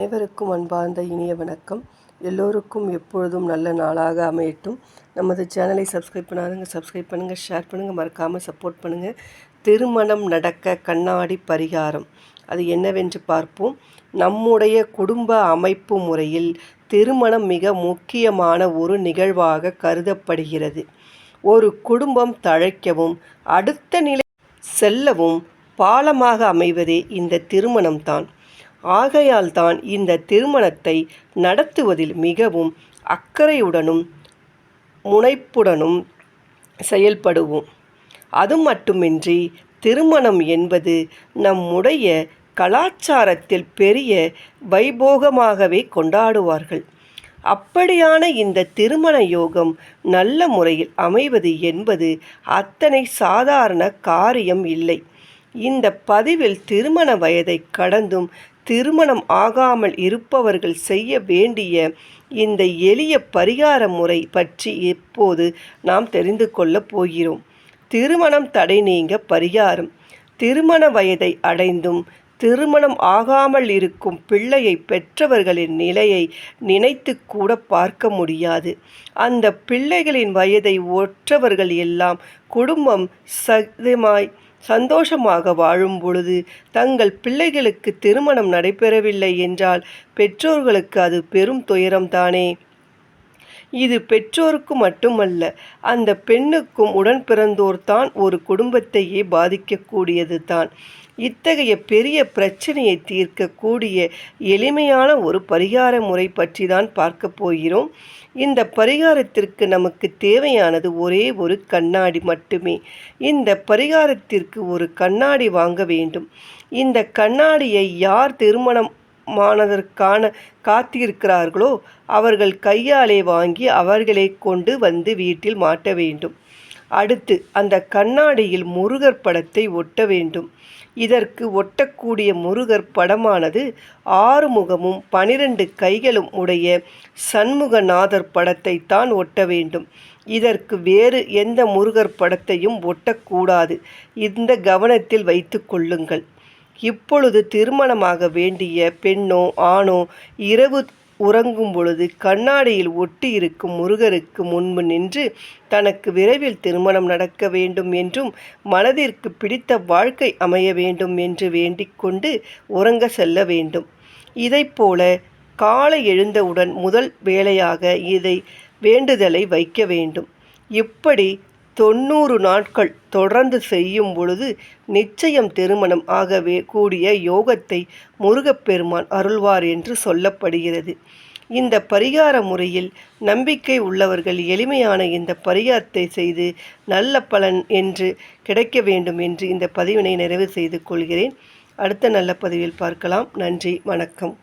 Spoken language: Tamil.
அனைவருக்கும் அன்பார்ந்த இனிய வணக்கம். எல்லோருக்கும் எப்பொழுதும் நல்ல நாளாக அமையட்டும். நமது சேனலை சப்ஸ்கிரைப் பண்ணாதுங்க சப்ஸ்கிரைப் பண்ணுங்கள் ஷேர் பண்ணுங்கள் மறக்காமல் சப்போர்ட் பண்ணுங்கள் திருமணம் நடக்க கண்ணாடி பரிகாரம். அது என்னவென்று பார்ப்போம். நம்முடைய குடும்ப அமைப்பு முறையில் திருமணம் மிக முக்கியமான ஒரு நிகழ்வாக கருதப்படுகிறது. ஒரு குடும்பம் தழைக்கவும் அடுத்த நிலை செல்லவும் பாலமாக அமைவதே இந்த திருமணம்தான். ஆகையால் தான் இந்த திருமணத்தை நடத்துவதில் மிகவும் அக்கறையுடனும் முனைப்புடனும் செயல்படுவோம். அது மட்டுமின்றி திருமணம் என்பது நம்முடைய கலாச்சாரத்தில் பெரிய வைபோகமாகவே கொண்டாடுவார்கள். அப்படியான இந்த திருமண யோகம் நல்ல முறையில் அமைவது என்பது அத்தனை சாதாரண காரியம் இல்லை. இந்த பதிவில் திருமண வயதை கடந்தும் திருமணம் ஆகாமல் இருப்பவர்கள் செய்ய வேண்டிய இந்த எளிய பரிகார முறை பற்றி இப்போது நாம் தெரிந்து கொள்ளப் போகிறோம். திருமணம் தடை நீங்க பரிகாரம். திருமண வயதை அடைந்தும் திருமணம் ஆகாமல் இருக்கும் பிள்ளையை பெற்றவர்களின் நிலையை நினைத்து கூட பார்க்க முடியாது. அந்த பிள்ளைகளின் வயதை ஒற்றவர்கள் எல்லாம் குடும்பம் சதமாய் சந்தோஷமாக வாழும் பொழுது தங்கள் பிள்ளைகளுக்கு திருமணம் நடைபெறவில்லை என்றால் பெற்றோர்களுக்கு அது பெரும் துயரம்தானே? இது பெற்றோருக்கு மட்டுமல்ல அந்த பெண்ணுக்கும் உடன் பிறந்தோர்தான் ஒரு குடும்பத்தையே பாதிக்கக்கூடியது தான். இத்தகைய பெரிய பிரச்சனையை தீர்க்கக்கூடிய எளிமையான ஒரு பரிகார முறை பற்றி தான் பார்க்க போகிறோம். இந்த பரிகாரத்திற்கு நமக்கு தேவையானது ஒரே ஒரு கண்ணாடி மட்டுமே. இந்த பரிகாரத்திற்கு ஒரு கண்ணாடி வாங்க வேண்டும். இந்த கண்ணாடியை யார் திருமணம் மானதற்கான காத்திருக்கிறார்களோ அவர்கள் கையாலே வாங்கி அவர்களை கொண்டு வந்து வீட்டில் மாட்ட வேண்டும். அடுத்து அந்த கண்ணாடியில் முருகர் படத்தை ஒட்ட வேண்டும். இதற்கு ஒட்டக்கூடிய முருகர் படமானது ஆறு முகமும் பனிரெண்டு கைகளும் உடைய சண்முகநாதர் படத்தை தான் ஒட்ட வேண்டும். இதற்கு வேறு எந்த முருகர் படத்தையும் ஒட்டக்கூடாது. இந்த கவனத்தில் வைத்து கொள்ளுங்கள். இப்பொழுது திருமணமாக வேண்டிய பெண்ணோ ஆணோ இரவு உறங்கும் பொழுது கண்ணாடியில் ஒட்டி இருக்கும் முருகருக்கு முன்பு நின்று தனக்கு விரைவில் திருமணம் நடக்க வேண்டும் என்றும் மனதிற்கு பிடித்த வாழ்க்கை அமைய வேண்டும் என்று வேண்டிக்கொண்டு உறங்க செல்ல வேண்டும். இதைப்போல காலை எழுந்தவுடன் முதல் வேலையாக இதை வேண்டுதலை வைக்க வேண்டும். இப்படி தொண்ணூறு நாட்கள் தொடர்ந்து செய்யும் பொழுது நிச்சயம் திருமணம் ஆகவே கூடிய யோகத்தை முருகப்பெருமான் அருள்வார் என்று சொல்லப்படுகிறது. இந்த பரிகார முறையில் நம்பிக்கை உள்ளவர்கள் எளிமையான இந்த பரிகாரத்தை செய்து நல்ல பலன் என்று கிடைக்க வேண்டும் என்று இந்த பதிவினை நிறைவு செய்து கொள்கிறேன். அடுத்த நல்ல பதிவில் பார்க்கலாம். நன்றி வணக்கம்.